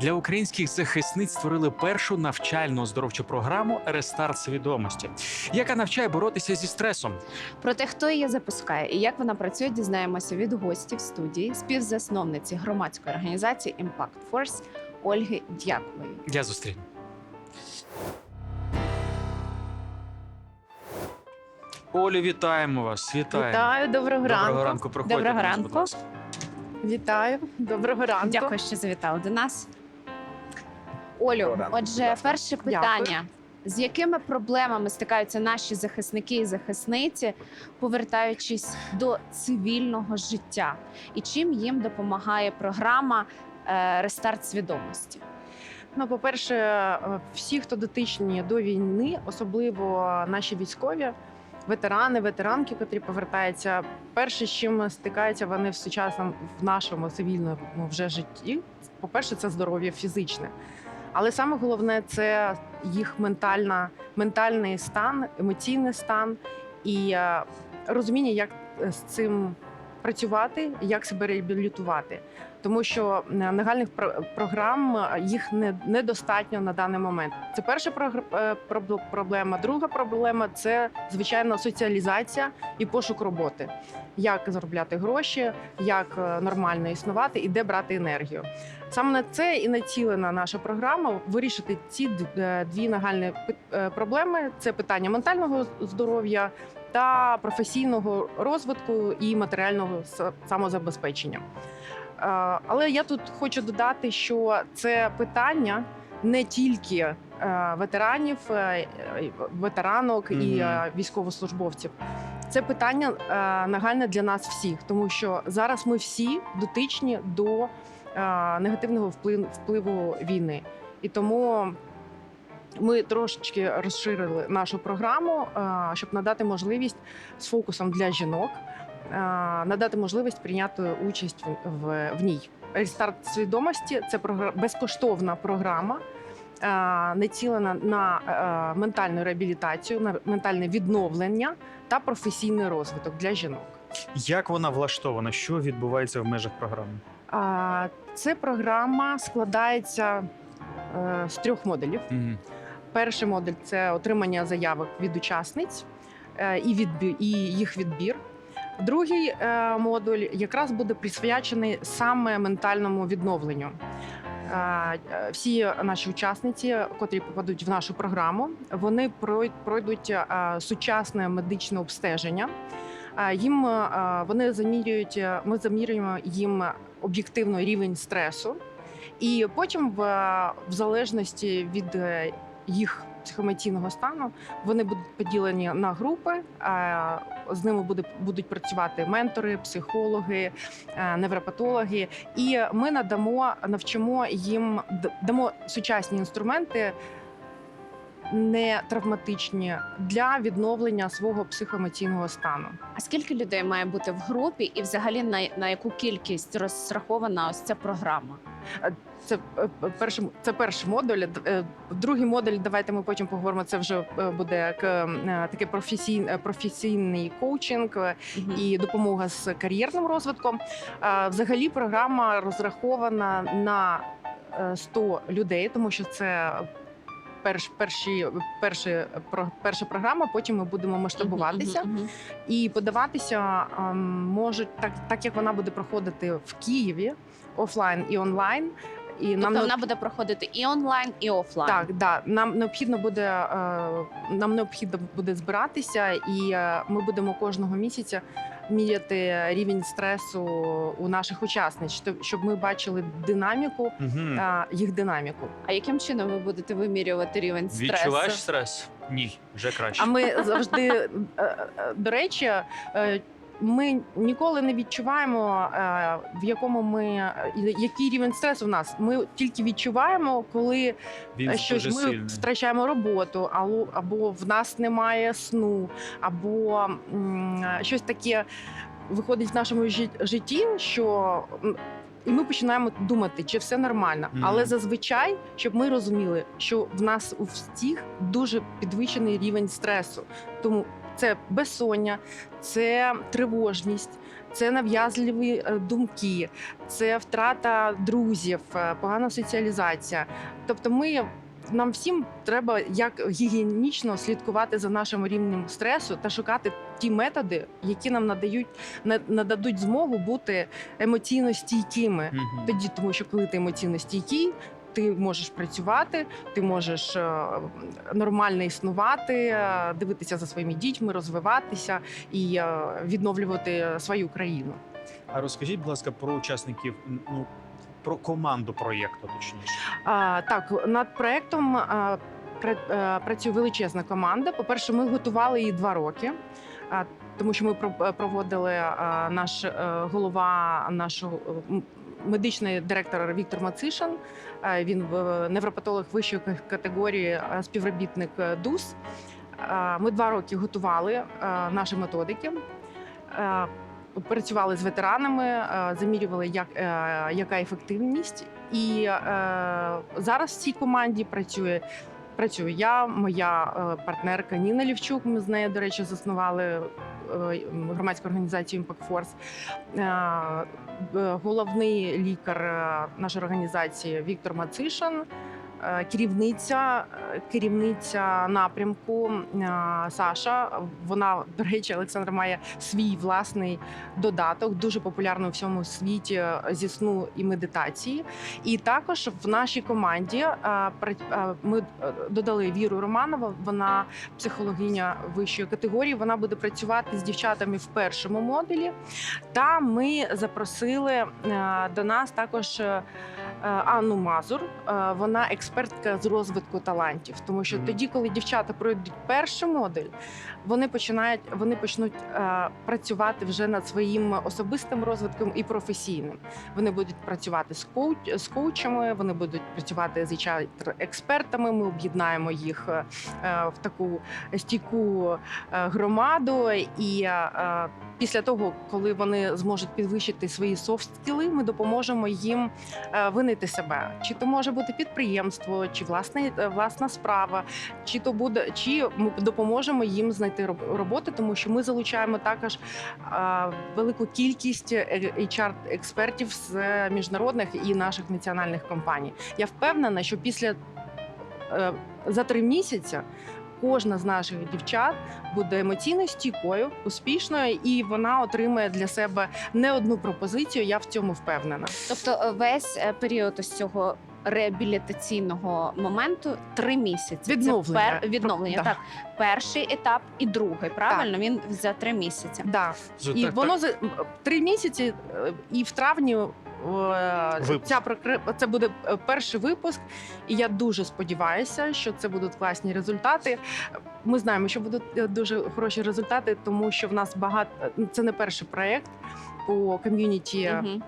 Для українських захисниць створили першу навчальну оздоровчу програму Рестарт свідомості, яка навчає боротися зі стресом. Про те, хто її запускає і як вона працює, дізнаємося від гостів студії, співзасновниці громадської організації Impact Force Ольги Дякової. Я зустріну. Олю, вітаємо вас. Вітаємо. Вітаю, доброго, Доброго ранку. ранку. Проходьте, Доброго будь ранку. ласка. Вітаю, доброго ранку. Дякую, що завітали до нас. Олю, отже, перше питання. З якими проблемами стикаються наші захисники і захисниці, повертаючись до цивільного життя? І чим їм допомагає програма е, Рестарт свідомості? Ну, по-перше, е, всі, хто дотичні до війни, особливо наші військові, ветерани, ветеранки, котрі повертаються, перше, з чим стикаються вони в сучасному в нашому цивільному вже житті. По-перше, це здоров'я фізичне. Але саме головне це їх ментальна, ментальний стан, емоційний стан і е, розуміння, як е, з цим працювати, як себе реабілітувати. Тому що нагальних про- програм е, їх не, недостатньо на даний момент. Це перша е, проблема. Друга проблема це звичайно соціалізація і пошук роботи. Як заробляти гроші, як е, нормально існувати і де брати енергію. Саме на це і націлена наша програма вирішити ці дві нагальні проблеми: це питання ментального здоров'я та професійного розвитку і матеріального самозабезпечення. Е, Але я тут хочу додати, що це питання не тільки е, ветеранів, е, ветеранок і військовослужбовців. Це питання нагальне для нас всіх, тому що зараз ми всі дотичні до негативного вплив- впливу війни. І тому ми трошечки розширили нашу програму, щоб надати можливість з фокусом для жінок, надати можливість прийняти участь в, в, ній. Рестарт свідомості це безкоштовна програма. е, Націлена на е, ментальну реабілітацію, на ментальне відновлення та професійний розвиток для жінок. Як вона влаштована? Що відбувається в межах програми? Це програма складається е, з трьох модулів. Мгм. Перший модуль це отримання заявок від учасниць е, і відбір, і їх відбір. Другий е, модуль якраз буде присвячений саме ментальному відновленню. Е, е, Всі наші учасниці, котрі попадуть в нашу програму, вони пройдуть сучасне медичне обстеження. Їм вони замірюють, ми замірюємо їм об'єктивно рівень стресу, і потім, в, в залежності від їх психоемоційного стану, вони будуть поділені на групи. е, З ними будуть працювати ментори, психологи, е, невропатологи. І ми надамо, навчимо їм, дамо сучасні інструменти. Не травматичні для відновлення свого психоемоційного стану. А скільки людей має бути в групі, і взагалі на, на яку кількість розрахована ось ця програма? Це е, перший, це перший модуль. Е, Другий модуль, давайте ми потім поговоримо. Це вже е, буде як е, такий професійний, професійний коучинг е, і допомога з кар'єрним розвитком. Е, Взагалі, програма розрахована на е, 100 людей, тому що це. Перш, перші, перші, про, перша програма, потім ми будемо масштабуватися Мгм, мгм. і подаватися ем, можуть так, так як вона буде проходити в Києві офлайн і онлайн. І Тобто необ- вона буде проходити і онлайн, і офлайн. так, да, нам необхідно буде е, нам необхідно буде збиратися, і е, ми будемо кожного місяця міряти рівень стресу у наших учасниць, щоб- ми бачили динаміку, Угу. їх динаміку. А яким чином ви будете вимірювати рівень стресу? Відчуваєш стрес? Ні, вже краще. А ми завжди, е, е, до речі, е, ми ніколи не відчуваємо, е, в якому ми е, який рівень стресу в нас. Ми тільки відчуваємо, коли Він щось ми сильний. втрачаємо роботу, або, або в нас немає сну, або щось таке виходить в нашому жит- житті, що. І ми починаємо думати, чи все нормально. Мгм. Але зазвичай, щоб ми розуміли, що в нас у всіх дуже підвищений рівень стресу. Тому це безсоння, це тривожність. Це нав'язливі е, думки, це втрата друзів, е, погана соціалізація. Тобто, ми нам всім треба як гігієнічно слідкувати за нашим рівнем стресу та шукати ті методи, які нам надають нададуть змогу бути емоційно стійкими. Тоді, тому що коли ти емоційно стійкий, ти можеш працювати, ти можеш е, нормально існувати, е, дивитися за своїми дітьми, розвиватися і е, відновлювати свою країну. А розкажіть, будь ласка, про учасників, ну про команду проєкту, точніше. А, так, над проектом а, працює величезна команда. По-перше, ми готували її два роки. Тому що ми про- проводили наш голова нашого медичний директор Віктор Мацишин. Е, Він невропатолог вищої категорії, е, співробітник е, ДУС. Ми два роки готували наші методики. Працювали з ветеранами, замірювали, як, яка ефективність, і зараз в цій команді працює. Працюю я, моя е, партнерка Ніна Лівчук. Ми з нею, до речі, заснували е, громадську організацію Impact Force. Е, Головний лікар нашої організації Віктор Мацишин, керівниця, е, керівниця напрямку е, Саша. Вона, до речі, Олександр має свій власний додаток, дуже популярний у всьому світі е, зі сну і медитації. І також в нашій команді е, е, ми е, додали Віру Романову. Вона психологиня вищої категорії. Вона буде працювати з дівчатами в першому модулі. Та ми запросили е, до нас також. е, е, Анну Мазур, Е, вона експертка з розвитку талантів, тому що тоді, коли дівчата пройдуть перший модуль, вони починають вони почнуть е, працювати вже над своїм особистим розвитком і професійним. Вони будуть працювати з коуч з коучами, вони будуть працювати з HR експертами. Ми об'єднаємо їх е, е, в таку стійку е, громаду. І е, е, після того, коли вони зможуть підвищити свої софт-скіли, ми допоможемо їм е, винайти себе. Чи то може бути підприємство, чи власне е, власна справа, чи то буде, чи ми допоможемо їм знайти роб- роботу, тому що ми залучаємо також е, велику кількість hr експертів з міжнародних і наших національних компаній. Я впевнена, що після е, за три місяці. Кожна з наших дівчат буде емоційно стійкою, успішною, і вона отримає для себе не одну пропозицію. Я в цьому впевнена. Тобто е, весь е, період ось цього реабілітаційного моменту три місяці. Відновлення. Це пер... відновлення. Да. Так, перший етап і другий. Правильно, він за три місяці. Да. І так- воно за три місяці, е, і в травні е, Випуск. ця це буде е, перший випуск. І я дуже сподіваюся, що це будуть класні результати. Ми знаємо, що будуть дуже хороші результати, тому що в нас багато це не перший проект по ком'юніті Мгм.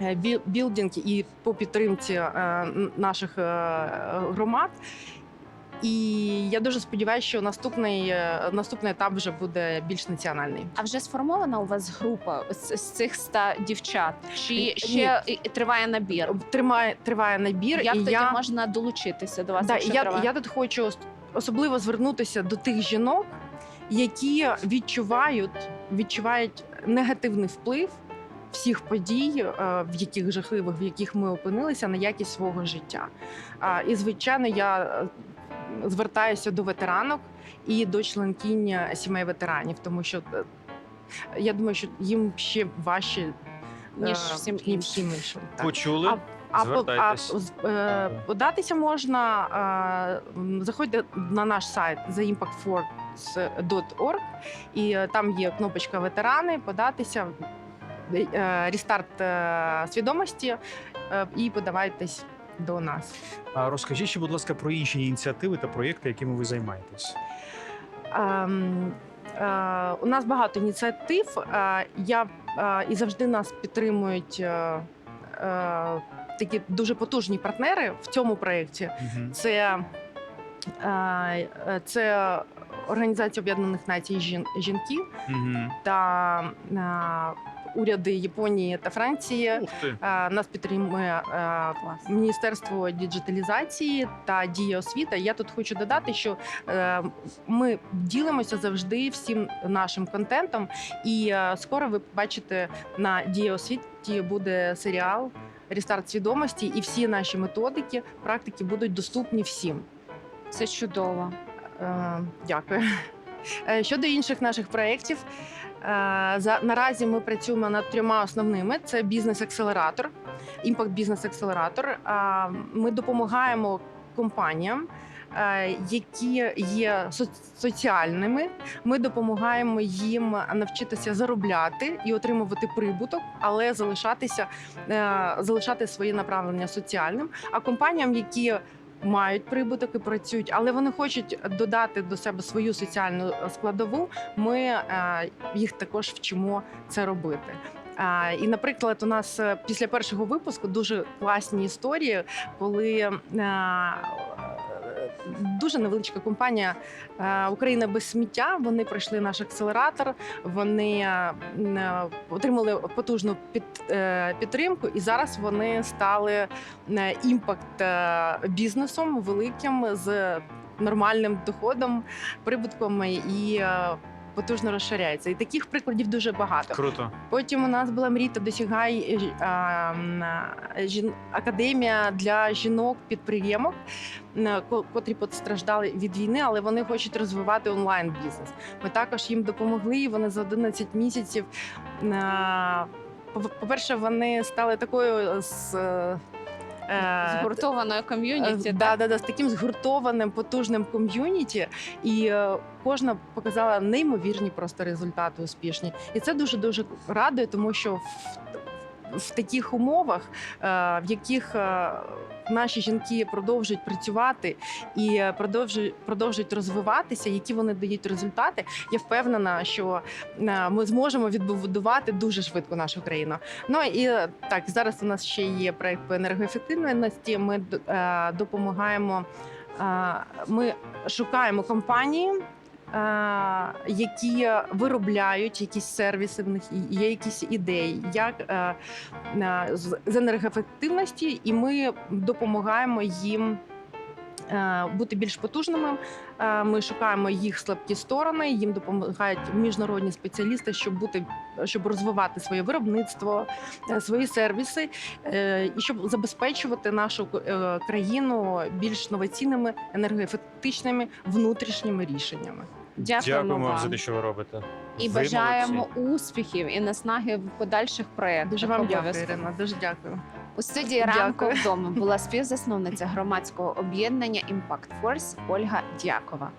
Е, білдинг і по підтримці е, наших е, громад. І я дуже сподіваюся, що наступний, наступний етап вже буде більш національний. А вже сформована у вас група з, з цих ста дівчат? Чи Ні. ще триває набір? Тримає триває набір, Як і тоді я можна долучитися до вас? да, я, триває? я тут хочу особливо звернутися до тих жінок, які відчувають, відчувають негативний вплив всіх подій, е, в яких жахливих, в яких ми опинилися, на якість свого життя. І звичайно, я е, звертаюся до ветеранок і до членкінь сімей ветеранів, тому що е, я думаю, що їм ще важче ніж е, всім іншим. всім іншим. Так. Почули? А, а, по- а з- е, податися можна. е, Заходьте на наш сайт theimpactforce.org і е, там є кнопочка ветерани, податися, е, рестарт е, свідомості і подавайтесь до нас. А розкажіть ще, будь ласка, про інші ініціативи та проєкти, якими ви займаєтесь. Е, У нас багато ініціатив. Я і завжди нас підтримують е, е, такі дуже потужні партнери в цьому проєкті. Мгм. Це, е, це Організація Об'єднаних Націй жін- жінки Мгм. та уряди Японії та Франції. Нас підтримує Міністерство діджиталізації та дія освіта. Я тут хочу додати, що е, ми ділимося завжди всім нашим контентом, і е, скоро ви побачите на дія освіті буде серіал. Рестарт свідомості, і всі наші методики, практики будуть доступні всім. Це чудово. Е, Дякую. Щодо інших наших проєктів, за наразі ми працюємо над трьома основними: це бізнес-акселератор, імпакт бізнес-акселератор. Ми допомагаємо компаніям. е, Які є со- соціальними, ми допомагаємо їм навчитися заробляти і отримувати прибуток, але залишатися е, залишати своє направлення соціальним. А компаніям, які мають прибуток і працюють, але вони хочуть додати до себе свою соціальну складову. Ми е, їх також вчимо це робити. Е, І, наприклад, у нас е, після першого випуску дуже класні історії, коли е, дуже невеличка компанія е, Україна без сміття. Вони пройшли наш акселератор, вони е, е, отримали потужну під, підтримку, і зараз вони стали імпакт бізнесом великим з нормальним доходом, прибутком і потужно розширяється. І таких прикладів дуже багато. Круто. Потім у нас була Мріта Досягай е, е, жін- академія для жінок підприємок, котрі постраждали від війни, але вони хочуть розвивати онлайн бізнес. Ми також їм допомогли. і Вони за 11 місяців. е, По-перше, вони стали такою з. Е, е, ком'юніті. Да, да, да, з таким згуртованим потужним ком'юніті, і е, кожна показала неймовірні просто результати успішні. І це дуже дуже радує, тому що в, таких умовах, е, в яких е, наші жінки продовжують працювати і продовжують продовжують розвиватися, які вони дають результати. Я впевнена, що е, ми зможемо відбудувати дуже швидко нашу країну. Ну і так зараз у нас ще є проект по енергоефективності. Ми допомагаємо. Ми шукаємо компанії. Е, Які виробляють якісь сервіси, в них є якісь ідеї, як е, е, з енергоефективності, і ми допомагаємо їм бути більш потужними. Ми шукаємо їх слабкі сторони, їм допомагають міжнародні спеціалісти, щоб бути щоб розвивати своє виробництво, свої сервіси, і щоб забезпечувати нашу країну більш новаційними, енергоефектичними внутрішніми рішеннями. Дякуємо, Дякуємо вам. за те, що ви робите. і Ви бажаємо молодці. успіхів і наснаги в подальших проєктах. Дуже вам дякую. Ірина. Дуже дякую. У студії Дякую. ранку вдома була співзасновниця громадського об'єднання Impact Force Ольга Дякова.